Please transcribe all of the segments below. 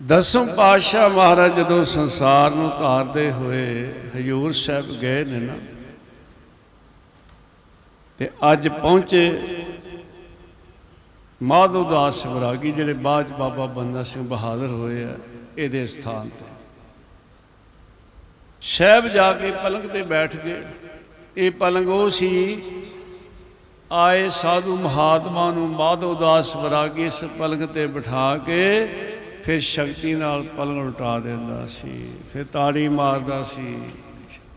ਦਸਮ ਪਾਤਸ਼ਾਹ ਮਹਾਰਾਜ ਜਦੋਂ ਸੰਸਾਰ ਨੂੰ ਧਾਰਦੇ ਹੋਏ ਹਜੂਰ ਸਾਹਿਬ ਗਏ ਨੇ ਨਾ, ਤੇ ਅੱਜ ਪਹੁੰਚੇ ਮਾਧੋ ਦਾਸ ਵਿਰਾਗੀ, ਜਿਹੜੇ ਬਾਅਦ ਬਾਬਾ ਬੰਦਾ ਸਿੰਘ ਬਹਾਦਰ ਹੋਏ ਆ, ਇਹਦੇ ਸਥਾਨ ਤੇ। ਸ਼ਹਿਬ ਜਾ ਕੇ ਪਲੰਗ ਤੇ ਬੈਠ ਗਏ। ਇਹ ਪਲੰਗ ਉਹ ਸੀ, ਆਏ ਸਾਧੂ ਮਹਾਤਮਾ ਨੂੰ ਮਾਧੋ ਦਾਸ ਵਿਰਾਗੀ ਇਸ ਪਲੰਗ ਤੇ ਬਿਠਾ ਕੇ ਫਿਰ ਸ਼ਕਤੀ ਨਾਲ ਪਲੰਗ ਉਲਟਾ ਦਿੰਦਾ ਸੀ, ਫਿਰ ਤਾੜੀ ਮਾਰਦਾ ਸੀ।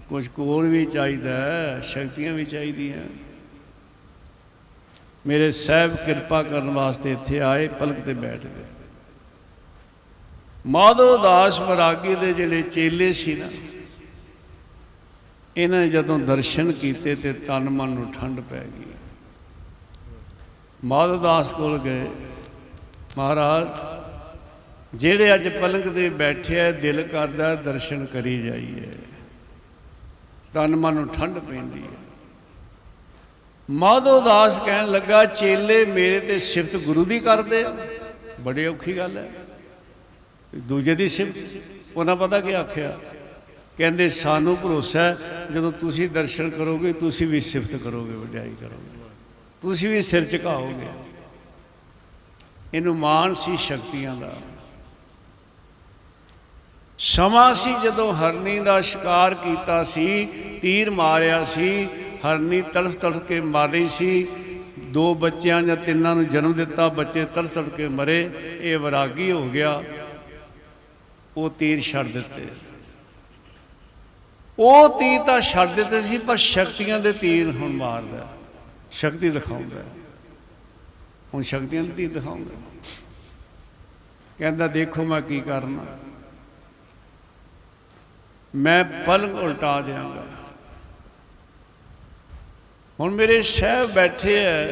ਕੁਝ ਕੋਲ ਵੀ ਚਾਹੀਦਾ ਸ਼ਕਤੀਆਂ ਵੀ ਚਾਹੀਦੀਆਂ। ਮੇਰੇ ਸਾਹਿਬ ਕਿਰਪਾ ਕਰਨ ਵਾਸਤੇ ਇੱਥੇ ਆਏ ਪਲਕ ਤੇ ਬੈਠ ਗਏ। ਮਾਧੋ ਦਾਸ ਵਿਰਾਗੀ ਦੇ ਜਿਹੜੇ ਚੇਲੇ ਸੀ ਨਾ, ਇਹਨਾਂ ਨੇ ਜਦੋਂ ਦਰਸ਼ਨ ਕੀਤੇ ਤੇ ਤਨ ਮਨ ਨੂੰ ਠੰਡ ਪੈ ਗਈ। ਮਾਧੋ ਦਾਸ ਕੋਲ ਗਏ, ਮਹਾਰਾਜ ਜਿਹੜੇ ਅੱਜ ਪਲੰਗ ਤੇ ਬੈਠੇ ਦਿਲ ਕਰਦਾ ਦਰਸ਼ਨ ਕਰੀ ਜਾਈਏ। ਤਨ ਮਨ ਨੂੰ ਠੰਡ ਪੈਂਦੀ ਹੈ ਮਾਧੋ ਦਾਸ ਕਹਿਣ ਲੱਗਾ, ਚੇਲੇ ਮੇਰੇ ਤੇ ਸਿਫਤ ਗੁਰੂ ਦੀ ਕਰਦੇ ਆ। ਬੜੀ ਔਖੀ ਗੱਲ ਹੈ। ਦੂਜੇ ਦੀ ਸਿਫਤ, ਉਹਨਾਂ ਪਤਾ ਕੀ ਆਖਿਆ? ਕਹਿੰਦੇ, ਸਾਨੂੰ ਭਰੋਸਾ ਜਦੋਂ ਤੁਸੀਂ ਦਰਸ਼ਨ ਕਰੋਗੇ, ਤੁਸੀਂ ਵੀ ਸਿਫਤ ਕਰੋਗੇ, ਵਡਿਆਈ ਕਰੋਗੇ। ਤੁਸੀਂ ਵੀ ਸਿਰ ਝੁਕਾਓਗੇ। ਇਹਨੂੰ ਮਾਣ ਸੀ ਸ਼ਕਤੀਆਂ ਦਾ। ਸਮਾਂ ਸੀ ਜਦੋਂ ਹਰਨੀ ਦਾ ਸ਼ਿਕਾਰ ਕੀਤਾ ਸੀ, ਤੀਰ ਮਾਰਿਆ ਸੀ, ਹਰਨੀ ਤੜਫ ਤੜਫ ਕੇ ਮਾਰੀ ਸੀ। ਦੋ ਬੱਚਿਆਂ ਜਾਂ ਤਿੰਨਾਂ ਨੂੰ ਜਨਮ ਦਿੱਤਾ, ਬੱਚੇ ਤੜਫ ਤੜਫ ਕੇ ਮਰੇ, ਇਹ ਵਿਰਾਗੀ ਹੋ ਗਿਆ। ਉਹ ਤੀਰ ਛੱਡ ਦਿੱਤੇ। ਉਹ ਤੀਰ ਤਾਂ ਛੱਡ ਦਿੱਤੇ ਸੀ, ਪਰ ਸ਼ਕਤੀਆਂ ਦੇ ਤੀਰ ਹੁਣ ਮਾਰਦਾ। ਸ਼ਕਤੀ ਦਿਖਾਉਂਦਾ। ਹੁਣ ਸ਼ਕਤੀਆਂ ਦੇ ਤੀਰ ਦਿਖਾਉਂਦਾ। ਕਹਿੰਦਾ, ਦੇਖੋ ਮੈਂ ਕੀ ਕਰਨਾ। ਮੈਂ ਪਲੰਗ ਉਲਟਾ ਦਿਆਂਗਾ। ਹੁਣ ਮੇਰੇ ਸਹਿਬ ਬੈਠੇ ਐ।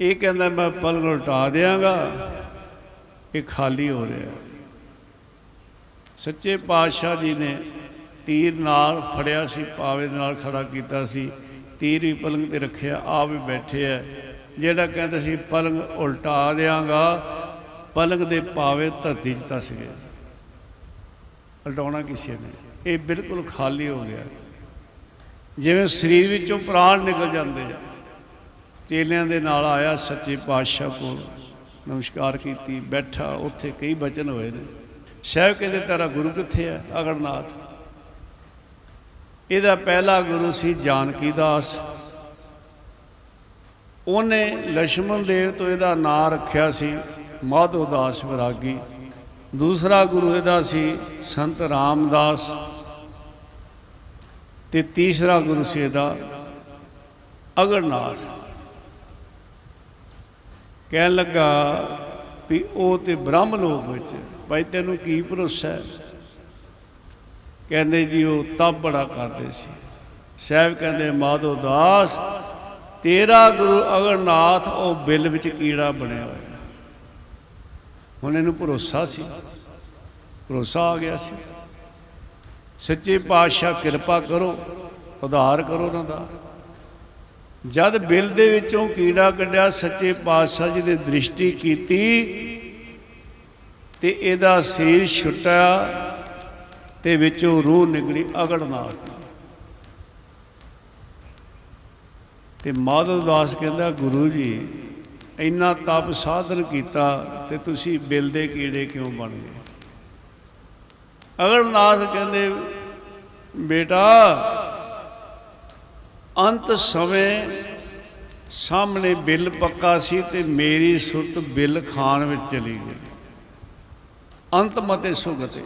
ਇਹ ਕਹਿੰਦਾ ਮੈਂ ਪਲੰਗ ਉਲਟਾ ਦਿਆਂਗਾ, ਇਹ ਖਾਲੀ ਹੋ ਰਿਹਾ। ਸੱਚੇ ਪਾਤਸ਼ਾਹ ਜੀ ਨੇ ਤੀਰ ਨਾਲ ਫੜਿਆ ਸੀ, ਪਾਵੇ ਨਾਲ ਖੜਾ ਕੀਤਾ ਸੀ। ਤੀਰ ਵੀ ਪਲੰਗ ਤੇ ਰੱਖਿਆ ਆ ਵੀ ਬੈਠੇ ਐ। ਜਿਹੜਾ ਕਹਿੰਦਾ ਸੀ, ਪਲੰਗ ਉਲਟਾ ਦਿਆਂਗਾ, ਪਲੰਗ ਦੇ ਪਾਵੇ ਧਰਤੀ 'ਚ ਧਸ ਗਿਆ। ਉਲਟਾਉਣਾ ਕਿਸੇ ਨੇ। ਇਹ ਬਿਲਕੁਲ ਖਾਲੀ ਹੋ ਗਿਆ। ਜਿਵੇਂ ਸਰੀਰ ਵਿੱਚੋਂ ਪ੍ਰਾਣ ਨਿਕਲ ਜਾਂਦੇ ਆ। ਤੇਲਿਆਂ ਦੇ ਨਾਲ ਆਇਆ ਸੱਚੇ ਪਾਤਸ਼ਾਹ ਕੋਲ, ਨਮਸਕਾਰ ਕੀਤੀ, ਬੈਠਾ, ਉੱਥੇ ਕਈ ਬਚਨ ਹੋਏ ਨੇ। ਸਹਿਬ ਕਹਿੰਦੇ, ਤੇਰਾ ਗੁਰੂ ਕਿੱਥੇ ਆ? ਅਗਰਨਾਥ। ਇਹਦਾ ਪਹਿਲਾ ਗੁਰੂ ਸੀ ਜਾਨਕੀ ਦਾਸ। ਉਹਨੇ ਲక్ష్మణ ਦੇਵ ਤੋਂ ਇਹਦਾ ਨਾਂ ਰੱਖਿਆ ਸੀ, ਮਾਧੋ ਦਾਸ ਵਿਰਾਗੀ। ਦੂਸਰਾ ਗੁਰੂ ਇਹਦਾ ਸੀ ਸੰਤ ਰਾਮਦਾਸ ਤੇ ਤੀਸਰਾ ਗੁਰੂ ਸੀ ਇਹਦਾ ਅਗਰਨਾਥ। ਕਹਿਣ ਲੱਗਾ ਵੀ ਉਹ ਤੇ ਬ੍ਰਹਮ ਲੋਕ ਵਿੱਚ, ਭਾਈ ਤੈਨੂੰ ਕੀ ਭਰੋਸਾ ਹੈ? ਕਹਿੰਦੇ ਜੀ, ਉਹ ਤਪ ਬੜਾ ਕਰਦੇ ਸੀ। ਸਾਹਿਬ ਕਹਿੰਦੇ, ਮਾਧੋ ਦਾਸ, ਤੇਰਾ ਗੁਰੂ ਅਗਰਨਾਥ, ਉਹ ਬਿੱਲ ਵਿੱਚ ਕੀੜਾ ਬਣਿਆ ਹੋਇਆ। ਹੁਣ ਇਹਨੂੰ ਭਰੋਸਾ ਸੀ। ਭਰੋਸਾ ਆ ਗਿਆ ਸੀ। ਸੱਚੇ ਪਾਤਸ਼ਾਹ ਕਿਰਪਾ ਕਰੋ, ਉਧਾਰ ਕਰੋ ਉਹਨਾਂ ਦਾ। ਜਦ ਬਿੱਲ ਦੇ ਵਿੱਚੋਂ ਕੀੜਾ ਕੱਢਿਆ, ਸੱਚੇ ਪਾਤਸ਼ਾਹ ਜੀ ਨੇ ਦ੍ਰਿਸ਼ਟੀ ਕੀਤੀ ਤੇ ਇਹਦਾ ਸਰੀਰ ਛੁੱਟਿਆ ਤੇ ਵਿੱਚੋਂ ਰੂਹ ਨਿਕਲੀ ਅਗੜਨਾਥ ਦੀ। ਤੇ ਮਾਧਵ ਦਾਸ ਕਹਿੰਦਾ, ਗੁਰੂ ਜੀ ਇੰਨਾ ਤਪ ਸਾਧਨ ਕੀਤਾ ਤੇ ਤੁਸੀਂ ਬਿੱਲ ਦੇ ਕੀੜੇ ਕਿਉਂ ਬਣ ਗਏ? ਅਗਰਨਾਥ ਕਹਿੰਦੇ, ਬੇਟਾ, ਅੰਤ ਸਮੇਂ ਸਾਹਮਣੇ ਬਿੱਲ ਪੱਕਾ ਸੀ ਤੇ ਮੇਰੀ ਸੁਰਤ ਬਿੱਲ ਖਾਣ ਵਿੱਚ ਚਲੀ ਗਈ। ਅੰਤ ਮਤੇ ਸੁਗਤੇ।